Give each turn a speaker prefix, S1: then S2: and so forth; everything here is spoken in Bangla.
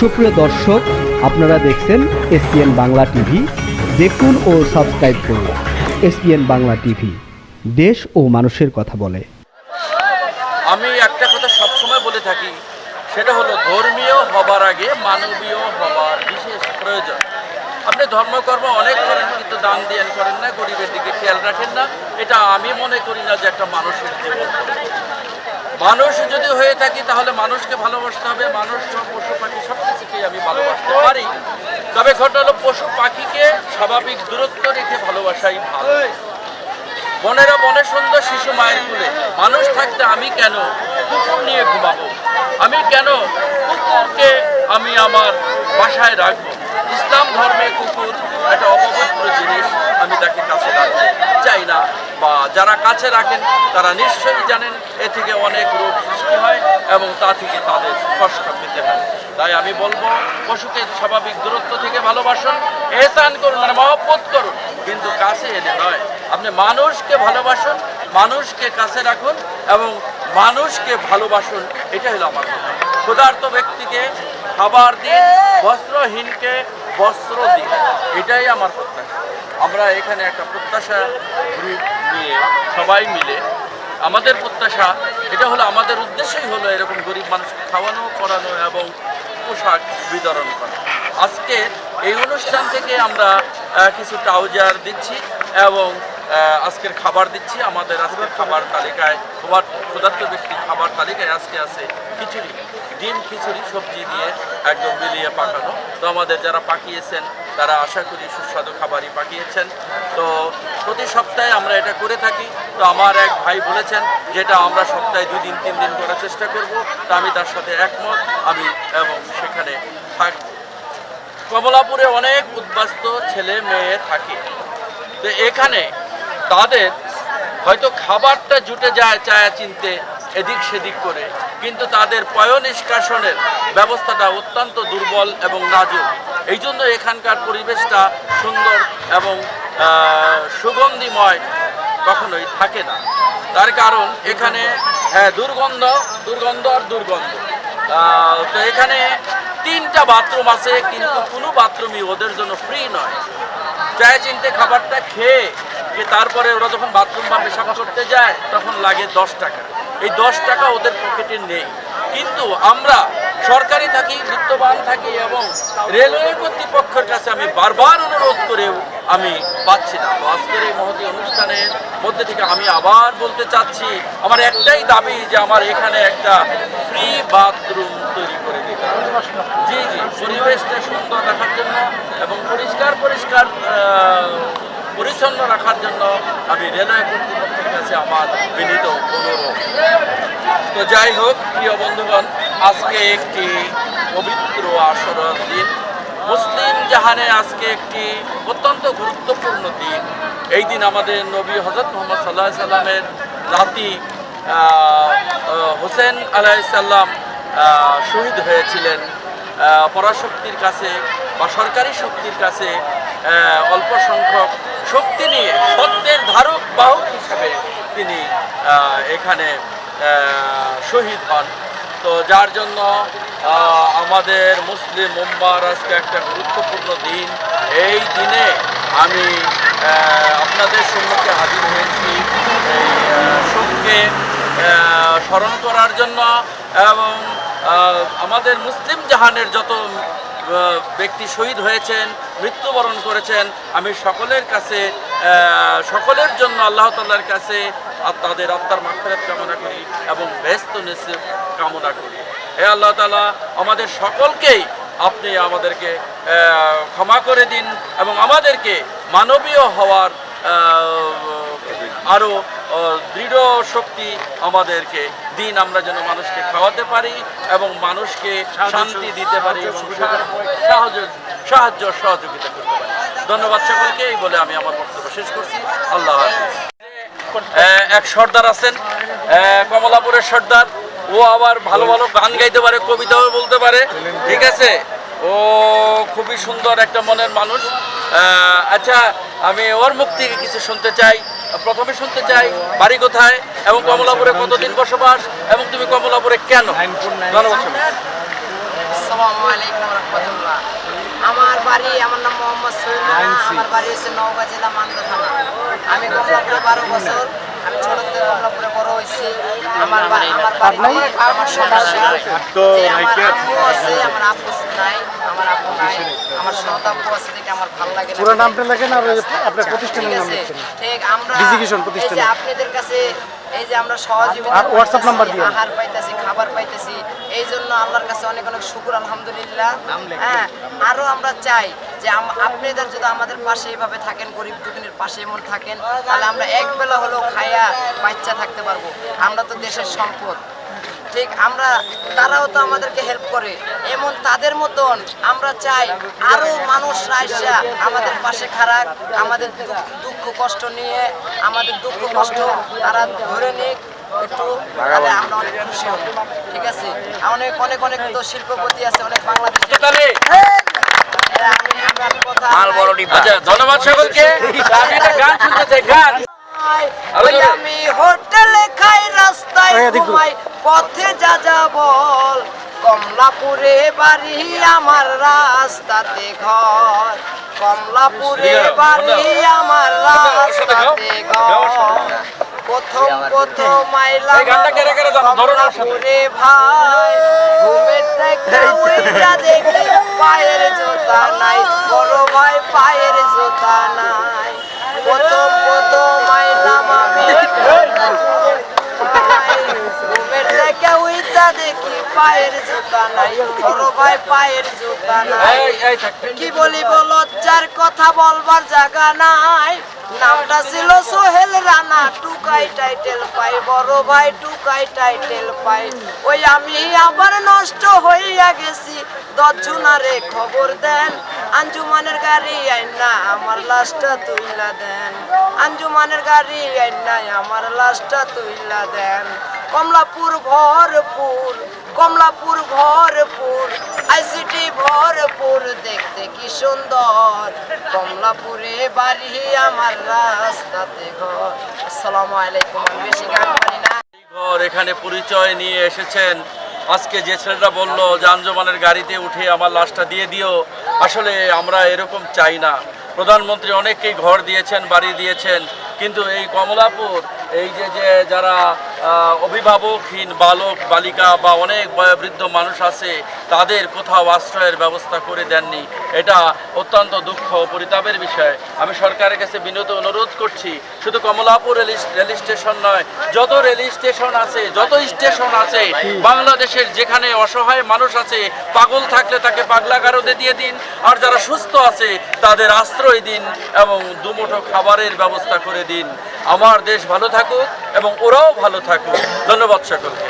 S1: সুপ্রিয় দর্শক, আপনারা দেখছেন এসপিএন বাংলা টিভি। দেখুন ও সাবস্ক্রাইব করুন এসপিএন বাংলা টিভি। দেশ ও মানুষের কথা বলে।
S2: আমি একটা কথা সবসময় বলে থাকি, সেটা হলো ধর্মীয় হবার আগে মানবীয় হবার বিশেষ প্রয়োজন। আপনি ধর্মকর্ম অনেক করেন, কিন্তু দান দিয়ান করেন না, গরিবের দিকে খেয়াল রাখেন না। এটা আমি মনে করি না যে একটা মানুষের জীবন মানুষ যদি হয়ে থাকি, তাহলে মানুষকে ভালোবাসতে হবে। মানুষ বা পশু পাখি সব কিছুকেই আমি ভালোবাসতে পারি। তবে ঘটনা হলো, পশু পাখিকে স্বাভাবিক দূরত্ব রেখে ভালোবাসাই ভালো। বনেরা বনে সুন্দর শিশু মায়ের কুলে, মানুষ থাকতে আমি কেন কুকুর নিয়ে ঘুমাবো? আমি কেন কুকুরকে আমি আমার বাসায় রাখব? ইসলাম ধর্মে কুকুর একটা অপবিত্র জিনিস, আমি তাকে কাছে রাখতে চাই না। বা যারা কাছে রাখেন, তারা নিশ্চয়ই জানেন, এ থেকে অনেক রোগ সৃষ্টি হয় এবং তা থেকে তাদের কষ্ট পেতে হয়। তাই আমি বলব, পশুকে স্বাভাবিক দূরত্ব থেকে ভালোবাসুন, এহসান করুন মানে মহব্বত করুন। কিন্তু কাছে এনে নয়। আপনি মানুষকে ভালোবাসুন, মানুষকে কাছে রাখুন এবং মানুষকে ভালোবাসুন এটা হলো আমার কথা। ক্ষুধার্ত ব্যক্তিকে খাবার দিন, বস্ত্রহীনকে বস্ত্র দিন। এটাই আমার প্রত্যাশা। আমরা এখানে একটা প্রত্যাশা গ্রুপ নিয়ে সবাই মিলে। আমাদের প্রত্যাশা, এটা হলো আমাদের উদ্দেশ্যই হলো এরকম গরিব মানুষকে খাওয়ানো করানো এবং পোশাক বিতরণ করা। আজকে এই অনুষ্ঠান থেকে আমরা কিছু ট্রাউজার দিচ্ছি এবং আজকের খাবার দিচ্ছি। আমাদের আজকের খাবার তালিকায় খাবার, ক্ষুধার্ত ব্যক্তি খাবার তালিকায় আজকে আছে খিচুড়ি। ডিম, খিচুড়ি, সবজি দিয়ে একদম মিলিয়ে পাকানো তো আমাদের যারা পাকিয়েছেন তারা আশা করি সুস্বাদু খাবারই পাঠিয়েছেন। তো প্রতি সপ্তাহে আমরা এটা করে থাকি। তো আমার এক ভাই বলেছেন, যেটা আমরা সপ্তাহে দুই দিন তিন দিন করার চেষ্টা করব। তা আমি তার সাথে একমত। আমি এবং সেখানে থাকব কমলাপুরে অনেক উদ্বাস্ত ছেলে মেয়ে থাকে। তো এখানে তাদের হয়তো খাবারটা জুটে যায় চায়া চিনতে, এদিক সেদিক করে। কিন্তু তাদের পয় নিষ্কাশনের ব্যবস্থাটা অত্যন্ত দুর্বল এবং নাজুক। এই জন্য এখানকার পরিবেশটা সুন্দর এবং সুগন্ধিময় কখনোই থাকে না। তার কারণ এখানে হ্যাঁ দুর্গন্ধ দুর্গন্ধ আর দুর্গন্ধ। তো এখানে তিনটা বাথরুম আছে, কিন্তু কোনো বাথরুমই ওদের জন্য ফ্রি নয়। চায় চিনতে খাবারটা খেয়ে, যে তারপরে ওরা যখন বাথরুম বা পেশাব করতে যায়, তখন লাগে দশ টাকা। এই দশ টাকা ওদের পকেটে নেই। কিন্তু আমরা সরকারি থাকি, বিত্তবান থাকি এবং রেলওয়ে কর্তৃপক্ষের কাছে আমি বারবার অনুরোধ করেও আমি পাচ্ছি না। আজকের এই মহতি অনুষ্ঠানের মধ্যে থেকে আমি আবার বলতে চাচ্ছি, আমার একটাই দাবি যে আমার এখানে একটা ফ্রি বাথরুম তৈরি করে দিতে জি জি, পরিবেশটা সুন্দর রাখার জন্য এবং পরিষ্কার পরিষ্কার পরিচ্ছন্ন রাখার জন্য আমি রেলওয়ে কর্তৃপক্ষের কাছে আমার বিনীত অনুরোধ। তো যাই হোক, প্রিয় বন্ধুগণ, আজকে একটি পবিত্র আসরের দিন। মুসলিম জাহানে আজকে একটি অত্যন্ত গুরুত্বপূর্ণ দিন। এই দিন আমাদের নবী হজরত মোহাম্মদ সাল্লাহ সাল্লামের নাতি হোসেন আলাইসাল্লাম শহীদ হয়েছিলেন। পরাশক্তির কাছে বা সরকারি শক্তির কাছে অল্প সংখ্যক শক্তি নিয়ে, সত্যের ধারক বাহক হিসাবে তিনি এখানে শহীদ হন। তো যার জন্য আমাদের মুসলিম মুম্বার আজকে একটা গুরুত্বপূর্ণ দিন। এই দিনে আমি আপনাদের সম্মুখে হাজির হয়েছি এই শোককে স্মরণ করার জন্য এবং আমাদের মুসলিম জাহানের যত ব্যক্তি শহীদ হয়েছেন মৃত্যুবরণ করেছেন। আমি সকলের কাছে সকলের জন্য আল্লাহ তাল্লার কাছে তাদের আত্মার মাফেরত কামনা করি এবং ব্যস্ত নিশ্চিত কামনা করি। হে আল্লাহ তালা আমাদের সকলকেই আপনি আমাদেরকে ক্ষমা করে দিন এবং আমাদেরকে মানবীয় হওয়ার আরও দৃঢ় শক্তি আমাদেরকে দিন। আমরা যেন মানুষকে খাওয়াতে পারি এবং মানুষকে শান্তি দিতে পারি এবং সাহায্য সাহায্য সহযোগিতা করতে পারি। ধন্যবাদ সকলকে, এই বলে আমি আমার বক্তব্য শেষ করছি। আল্লাহ এক সর্দার আছেন কমলাপুরের সর্দার। ও আবার ভালো ভালো গান গাইতে পারে, কবিতাও বলতে পারে, ঠিক আছে? ও খুবই সুন্দর একটা মনের মানুষ। আচ্ছা আমি ওর মুখ থেকে কিছু শুনতে চাই। প্রথমে শুনতে চাই, বাড়ি কোথায় এবং কমলাপুরে কতদিন বসবাস এবং তুমি কমলাপুরে কেন? ধন্যবাদ
S3: আমার বাড়ি আমার নাম মোহাম্মদ সৈয়দ আমার বাড়ি হচ্ছে নওগাঁ জেলা মান্দা থানা আমি কমলাপুরে বারো বছর আমি ছোট থেকে কমলাপুরে বড় হয়েছি। আমার আমার বাড়িতে আমার সমস্যা যে আমার আম্মু আছে আমার আব্বু নাই আমার আব্বু নাই। আমার সৎ আব্বু আছে দেখে আমার ভালো লাগে
S4: পুরো নামটা লেখেন আর আপনার প্রতিষ্ঠানের নাম
S3: ঠিক আমরা
S4: প্রতিষ্ঠান।
S3: আপনাদের কাছে এই যে আমরা সহজীবন
S4: আর
S3: হোয়াটসঅ্যাপ
S4: নাম্বার।
S3: আহার পাইতেছি খাবার পাইতেছি এই জন্য আল্লাহর কাছে অনেক অনেক শুকুর আলহামদুলিল্লাহ। হ্যাঁ আরও আমরা চাই যে আপনি আপনাদের যদি আমাদের পাশে এইভাবে থাকেন গরিব দুদিনের পাশে এমন থাকেন তাহলে আমরা এক বেলা হলেও খাইয়া বাচ্চা থাকতে পারব। আমরা তো দেশের সম্পদ। ঠিক আমরা তারাও তো আমাদেরকে হেল্প করে। এমন তাদের মতন আমরা চাই আরও মানুষ রাইসা আমাদের পাশে খারাপ আমাদের দুঃখ- কষ্ট নিয়ে আমাদের দুঃখ কষ্ট তারা ধরে নিক একটু তাহলে আমরা অনেক খুশি হব। ঠিক আছে? অনেক অনেক অনেক তো শিল্পপতি আছে অনেক বাংলাদেশ।
S2: আচ্ছা ধন্যবাদ সকলকে। গান শুনতে চাই গান।
S3: আমি হোটেলে খাই রাস্তায় পথে যা যা বল কমলাপুরে বাড়ি আমার রাস্তাতে ঘর। কমলাপুরে বাড়ি আমার রাস্তাতে ঘর। প্রথম প্রথম
S2: সাথে।
S3: কমলাপুরে ভাই। ঘুমের থেকে উইটা দেখি পায়ের জুতা নাই। বড় ভাই পায়ের জুতা নাই। প্রথম প্রথম আইলাম আমি পায়ের জুতা নাই বড় ভাই পায়ের জুতা নাই। কি বলিব লজ্জার কথা বলবার জায়গা নাই। নামটা ছিল সোহেল রানা টুকাই টাইটেল পাই বড় ভাই টুকাই টাইটেল পাই। ওই আমি আবার নষ্ট হইয়া গেছি দশজনারে খবর দেন। আঞ্জুমানের গাড়ি আইনা আমার লাশটা তুইলা দেন। আঞ্জুমানের গাড়ি আইনা আমার লাশটা তুইলা দেন। কমলাপুর ভরপুর কমলাপুর ভরপুর আইসিটি ভরপুর, দেখতে কি সুন্দর। কমলাপুরে বাড়ি আমার রাস্তাতে ঘর। আসসালামু আলাইকুম, আমি বেশি গান পারি না।
S2: ঘর এখানে পরিচয় নিয়ে এসেছেন। আজকে যে ছেলেটা বলল যে আঞ্জমানের গাড়িতে উঠে আমার লাশটা দিয়ে দিও, আসলে আমরা এরকম চাই না। প্রধানমন্ত্রী অনেককেই ঘর দিয়েছেন, বাড়ি দিয়েছেন, কিন্তু এই কমলাপুর, এই যে যে যারা অভিভাবকহীন বালক বালিকা বা অনেক বয়োবৃদ্ধ মানুষ আছে। তাদের কোথাও আশ্রয়ের ব্যবস্থা করে দেননি। এটা অত্যন্ত দুঃখ পরিতাপের বিষয়। আমি সরকারের কাছে বিনত অনুরোধ করছি, শুধু কমলাপুর রেল স্টেশন নয়, যত রেল স্টেশন আছে, যত স্টেশন আছে, বাংলাদেশের যেখানে অসহায় মানুষ আছে, পাগল থাকলে তাকে পাগলা গারদে দিয়ে দিন, আর যারা সুস্থ আছে, তাদের আশ্রয় দিন এবং দুমুঠো খাবারের ব্যবস্থা করে দিন। আমার দেশ ভালো থাকুক এবং ওরাও ভালো থাকুক। ধন্যবাদ সকলকে।